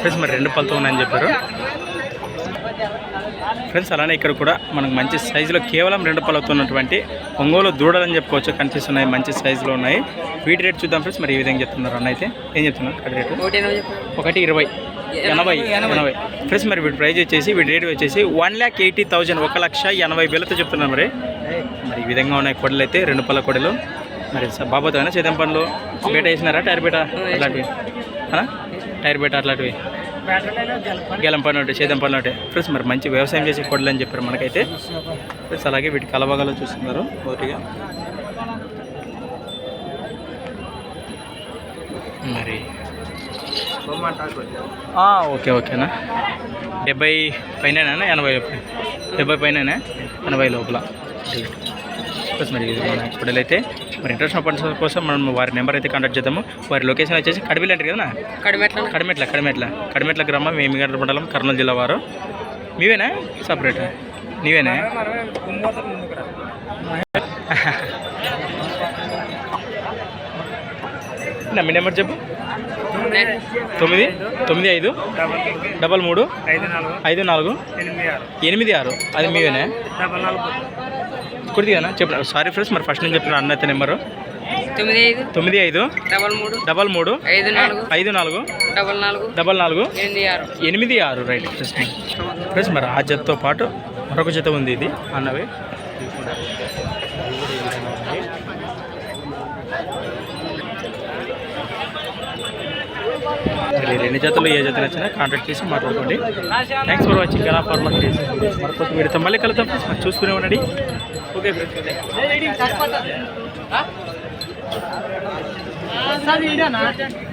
Friends మరి రెండు పళ్ళతో ఉన్నాయని చెప్పారు. ఫ్రెండ్స్ అలానే ఇక్కడ కూడా మనకు మంచి సైజులో కేవలం రెండు పళ్ళతో ఉన్నటువంటి ఒంగోలు దూడలని చెప్పుకోవచ్చు. కనిపిస్తున్నాయి మంచి సైజులో ఉన్నాయి. వీటి రేట్ చూద్దాం ఫ్రెండ్స్ మరి ఈ విధంగా చెప్తున్నారు అన్న అయితే. ఏం చెప్తున్నారు? ఇక్కడ రేటు ఒకటి ఇరవై. ఎనభై. ఎనభై ఫ్రెండ్స్ మరి వీటి ప్రైస్ వచ్చేసి వీటి రేట్ వచ్చేసి వన్ ల్యాక్ ఎయిటీ థౌజండ్ ఒక లక్ష ఎనభై వేలతో చెప్తున్నారు మరి. మరి ఈ విధంగా ఉన్నాయి కొడలు అయితే రెండు పళ్ళ కొడలు. మరి స- బాబోతో చేతం పనులు. బేట వేసినారా టైర్ బేట అట్లాంటివి? టైర్ బేట అట్లాంటివి? గెలం పని ఒకటి చేతం పని ఒకటి ఫ్రెండ్స్ మరి మంచి వ్యవసాయం చేసే కొడలు అని చెప్పారు మనకైతే. ఫ్రెండ్స్ అలాగే వీటి కలవగాలో చూస్తున్నారు మొదటిగా మరి ఓకే ఓకేనా? డెబ్బై పైన ఎనభై లోపల? డెబ్బై పైన ఎనభై లోపల? ప్లస్ మరి మన ఇప్పుడైతే మరి ఇంటర్నేషనల్ పర్సన్ కోసం మనం వారి నెంబర్ అయితే కాంటాక్ట్ చేద్దాము. వారి లొకేషన్ వచ్చేసి కడిమిల్ అంటారు కదా కడిమెట్ల. కడిమెట్ల కడిమెట్ల. కడిమెట్ల గ్రామం వేమిగంట మండలం కర్నూలు జిల్లా వారు. మీవేనా? సపరేట్ నీవేనా? మీ నెంబర్ చెప్పు. తొమ్మిది? తొమ్మిది ఐదు? డబల్ మూడు? ఐదు నాలుగు? ఎనిమిది ఆరు. అది మీవేనా? కుర్తిగానా? చెప్పిన సారీ ఫ్రెండ్స్ మరి ఫస్ట్ నుంచి చెప్పిన అన్న అయితే నెంబరు. తొమ్మిది ఐదు? తొమ్మిది ఐదు? డబల్ మూడు? డబల్ మూడు? ఐదు నాలుగు? ఐదు నాలుగు? డబల్ నాలుగు? డబల్ నాలుగు? ఎనిమిది ఆరు? ఎనిమిది ఆరు. రైట్ ఫ్రెండ్స్ ఫ్రెండ్స్ మరి ఆ జతతో పాటు మరొక జత ఉంది ఇది. అన్నవి. మరి రెండు జతలు ఏ జతలు వచ్చినా కాంటాక్ట్ చేసి మాట్లాడుకోండి థ్యాంక్స్ ఫర్ వాచింగ్ ఎలా ఫార్మర్ మరొక వీడితో మళ్ళీ కలుద్దాం చూసుకునే చూస్తూనే ఉండండి ఓకే ఫ్రెండ్స్